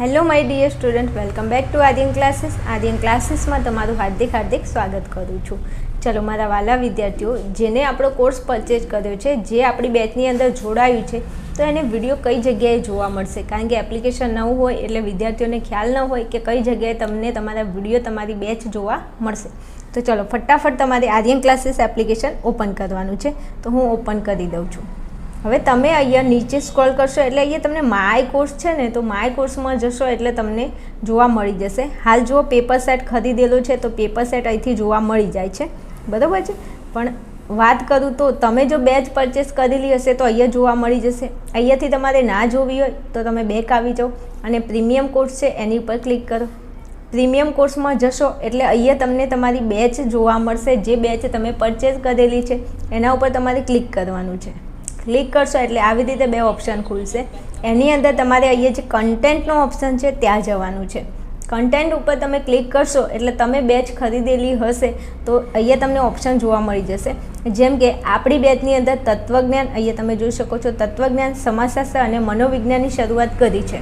Hello my dear student welcome back to Aryan classes Aryan ક્લાસીસમાં તમારું હાર્દિક હાર્દિક સ્વાગત કરું છું. ચલો, મારા વાલા વિદ્યાર્થીઓ, જેને આપણો કોર્સ પરચેજ કર્યો છે, જે આપણી બેચની અંદર જોડાયું છે, તો એને વીડિયો કઈ જગ્યાએ જોવા મળશે? કારણ કે એપ્લિકેશન નવું હોય એટલે વિદ્યાર્થીઓને ખ્યાલ ન હોય કે કઈ જગ્યાએ તમને તમારા વીડિયો તમારી બેચ જોવા મળશે. તો ચલો, ફટાફટ તમારે આર્યન ક્લાસીસ એપ્લિકેશન ઓપન કરવાનું છે. તો હું ઓપન કરી દઉં છું. હવે તમે અહીંયા નીચે સ્ક્રોલ કરશો એટલે અહીંયા તમને માય કોર્સ છે ને, તો માય કોર્સમાં જશો એટલે તમને જોવા મળી જશે. હાલ જુઓ પેપર સેટ ખરીદેલો છે, તો પેપર સેટ અહીંથી જોવા મળી જાય છે. બરાબર છે? પણ વાત કરું તો તમે જો બેચ પરચેસ કરેલી હશે, તો અહીંયા જોવા મળી જશે. અહીંયાથી તમારે ના જોવી હોય, તો તમે બેક આવી જાઓ. અને પ્રીમિયમ કોર્સ છે, એની ઉપર ક્લિક કરો. પ્રીમિયમ કોર્સમાં જશો એટલે અહીંયા તમને તમારી બેચ જોવા મળશે. જે બેચ તમે પરચેસ કરેલી છે, એના ઉપર તમારે ક્લિક કરવાનું છે. ક્લિક કરશો એટલે આવી રીતે બે ઓપ્શન ખુલશે. એની અંદર તમારે અહીંયા જે કન્ટેન્ટનો ઓપ્શન છે ત્યાં જવાનું છે. કન્ટેન્ટ ઉપર તમે ક્લિક કરશો એટલે તમે બેચ ખરીદેલી હશે તો અહીંયા તમને ઓપ્શન જોવા મળી જશે. જેમ કે આપણી બેચની અંદર તત્વજ્ઞાન અહીંયા તમે જોઈ શકો છો. તત્વજ્ઞાન સમાજશાસ્ત્ર અને મનોવિજ્ઞાનની શરૂઆત કરી છે.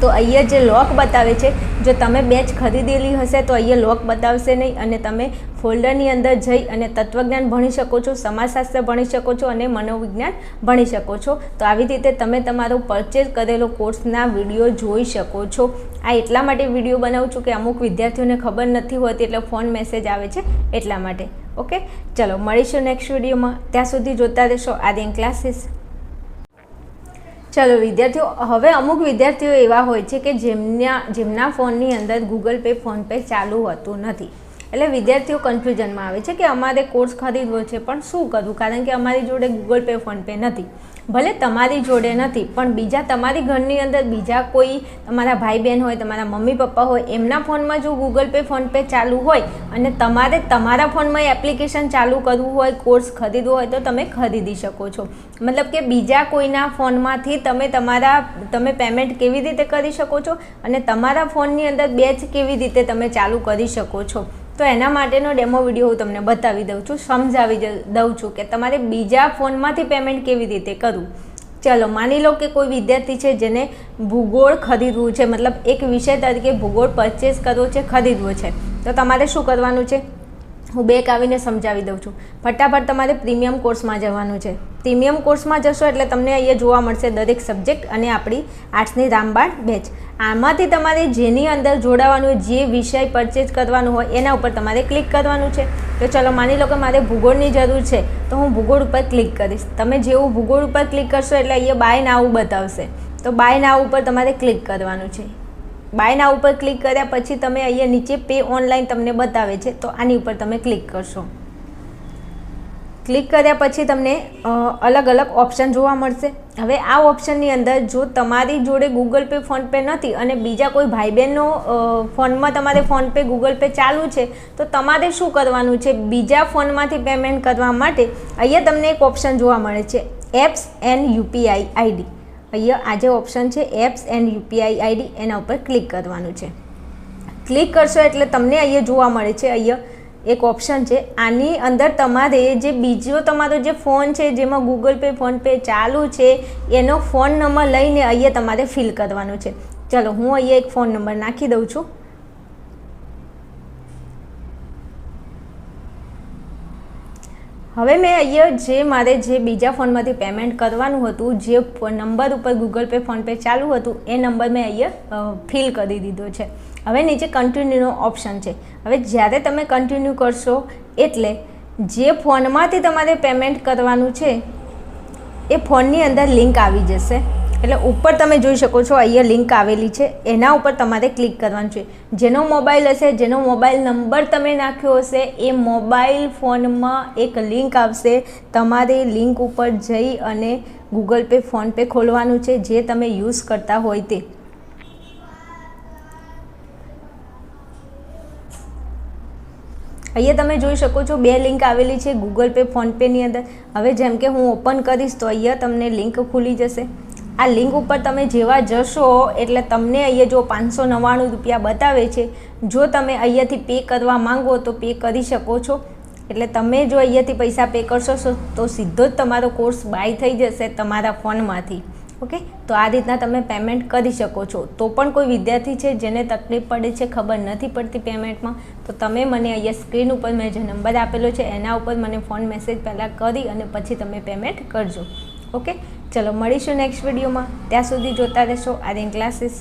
તો અહીંયા જે લોક બતાવે છે, જો તમે બેચ ખરીદેલી હશે તો અહીંયા લોક બતાવશે નહીં અને તમે ફોલ્ડરની અંદર જઈ અને તત્વજ્ઞાન ભણી શકો છો, સમાજશાસ્ત્ર ભણી શકો છો અને મનોવિજ્ઞાન ભણી શકો છો. તો આવી રીતે તમે તમારો પરચેઝ કરેલો કોર્સના વીડિયો જોઈ શકો છો. આ એટલા માટે વીડિયો બનાવું છું કે અમુક વિદ્યાર્થીઓને ખબર નથી હોતી એટલે ફોન મેસેજ આવે છે એટલા માટે. ઓકે ચલો, મળીશું નેક્સ્ટ વિડીયોમાં ત્યાં સુધી જોતા રહેશો. આર્યન ક્લાસીસ ચલો, વિદ્યાર્થીઓ, હવે અમુક વિદ્યાર્થીઓ એવા હોય છે કે જેમના જેમના ફોનની અંદર ગૂગલ પે ફોનપે ચાલુ હોતું નથી. એટલે વિદ્યાર્થીઓ કન્ફ્યુઝનમાં આવે છે કે અમારે કોર્સ ખરીદવો છે, પણ શું કરવું કારણ કે અમારી જોડે ગૂગલ પે ફોનપે નથી. ભલે તમારી જોડે નથી, પણ બીજા તમારી ઘરની અંદર બીજા કોઈ તમારા ભાઈ બહેન હોય, તમારા મમ્મી પપ્પા હોય, એમના ફોનમાં જો ગૂગલ પે ફોનપે ચાલુ હોય અને તમારે તમારા ફોનમાં એપ્લિકેશન ચાલુ કરવું હોય કોર્સ ખરીદવો હોય, તો તમે ખરીદી શકો છો. મતલબ કે બીજા કોઈના ફોનમાંથી તમે તમારા, તમે પેમેન્ટ કેવી રીતે કરી શકો છો અને તમારા ફોનની અંદર બેચ કેવી રીતે તમે ચાલુ કરી શકો છો. તો એના માટેનો ડેમો વીડિયો હું તમને બતાવી દઉં છું, સમજાવી દઉં છું કે તમારે બીજા ફોનમાંથી પેમેન્ટ કેવી રીતે કરવું. ચલો, માની લો કે કોઈ વિદ્યાર્થી છે જેને ભૂગોળ ખરીદવું છે, મતલબ એક વિષય તરીકે ભૂગોળ પરચેસ કરવો છે, ખરીદવો છે. તો તમારે શું કરવાનું છે? હું બેક આવીને સમજાવી દઉં છું. ફટાફટ તમારે પ્રીમિયમ કોર્સમાં જવાનું છે. પ્રીમિયમ કોર્સમાં જશો એટલે તમને અહીંયા જોવા મળશે દરેક સબ્જેક્ટ અને આપણી આર્ટ્સની રામબાણ બેચ. આમાંથી તમારે જેની અંદર જોડાવાનું જે વિષય પરચેજ કરવાનું હોય, એના ઉપર તમારે ક્લિક કરવાનું છે. તો ચલો માની લો કે મારે ભૂગોળની જરૂર છે, તો હું ભૂગોળ ઉપર ક્લિક કરીશ. તમે જેવું ભૂગોળ ઉપર ક્લિક કરશો એટલે અહીંયા બાય નાવ બતાવશે. તો બાય નાવ ઉપર તમારે ક્લિક કરવાનું છે. બાય નાવ ઉપર ક્લિક કર્યા પછી તમે અહીંયા નીચે પે ઓનલાઈન તમને બતાવે છે, તો આની ઉપર તમે ક્લિક કરશો. ક્લિક કર્યા પછી તમને અલગ અલગ ઓપ્શન જોવા મળશે. હવે આ ઓપ્શનની અંદર જો તમારી જોડે ગૂગલ પે ફોનપે નથી અને બીજા કોઈ ભાઈ બહેનનો ફોનમાં તમારે ફોનપે ગૂગલ પે ચાલુ છે, તો તમારે શું કરવાનું છે? બીજા ફોનમાંથી પેમેન્ટ કરવા માટે અહીંયા તમને એક ઓપ્શન જોવા મળે છે, એપ્સ એન્ડ યુપીઆઈ આઈડી. અહીંયા આ જે ઓપ્શન છે, એપ્સ એન્ડ યુપીઆઈ આઈડી, એના ઉપર ક્લિક કરવાનું છે. ક્લિક કરશો એટલે તમને અહીંયા જોવા મળે છે, અહીંયા એક ઓપ્શન છે. આની અંદર તમારે જે બીજો તમારો જે ફોન છે, જેમાં ગૂગલ પે ફોનપે ચાલુ છે, એનો ફોન નંબર લઈને અહીંયા તમારે ફિલ કરવાનો છે. ચલો, હું અહીંયા એક ફોન નંબર નાખી દઉં છું. હવે મેં અહીંયા જે મારે જે બીજા ફોનમાંથી પેમેન્ટ કરવાનું હતું, જે નંબર ઉપર ગૂગલ પે ફોનપે ચાલુ હતું, એ નંબર મેં અહીંયા ફિલ કરી દીધો છે. હવે નીચે કન્ટિન્યુનો ઓપ્શન છે. હવે જ્યારે તમે કન્ટિન્યુ કરશો, એટલે જે ફોનમાંથી તમારે પેમેન્ટ કરવાનું છે, એ ફોનની અંદર લિંક આવી જશે. એટલે ઉપર તમે જોઈ શકો છો અહીંયા લિંક આવેલી છે. એના ઉપર તમારે ક્લિક કરવાનું છે. જેનો મોબાઈલ હશે, જેનો મોબાઈલ નંબર તમે નાખ્યો હશે, એ મોબાઈલ ફોનમાં એક લિંક આવશે. તમારે લિંક ઉપર જઈ અને ગૂગલ પે ફોનપે ખોલવાનું છે, જે તમે યુઝ કરતા હોય તે. અહીંયા તમે જોઈ શકો છો બે લિંક આવેલી છે ગૂગલ પે ફોનપેની અંદર. હવે જેમ કે હું ઓપન કરીશ તો અહીંયા તમને લિંક ખુલી જશે. આ લિંક ઉપર તમે જેવા જશો, એટલે તમને અહીંયા જો પાંચસો નવ્વાણું રૂપિયા બતાવે છે, જો તમે અહીંયાથી પે કરવા માંગો તો પે કરી શકો છો. એટલે તમે જો અહીંયાથી પૈસા પે કરશો તો સીધો જ તમારો કોર્સ બાય થઈ જશે તમારા ફોનમાંથી. ઓકે તો આ રીતના તમે પેમેન્ટ કરી શકો છો. તો પણ કોઈ વિદ્યાર્થી છે જેને તકલીફ પડે છે, ખબર નથી પડતી પેમેન્ટમાં તો તમે મને અહીંયા સ્ક્રીન ઉપર મેં જે નંબર આપેલો છે, એના ઉપર મને ફોન મેસેજ પહેલાં કરી અને પછી તમે પેમેન્ટ કરજો. ઓકે ચલો મળીશું નેક્સ્ટ વિડીયોમાં ત્યાં સુધી જોતા રહેશો. આર્યન ક્લાસીસ.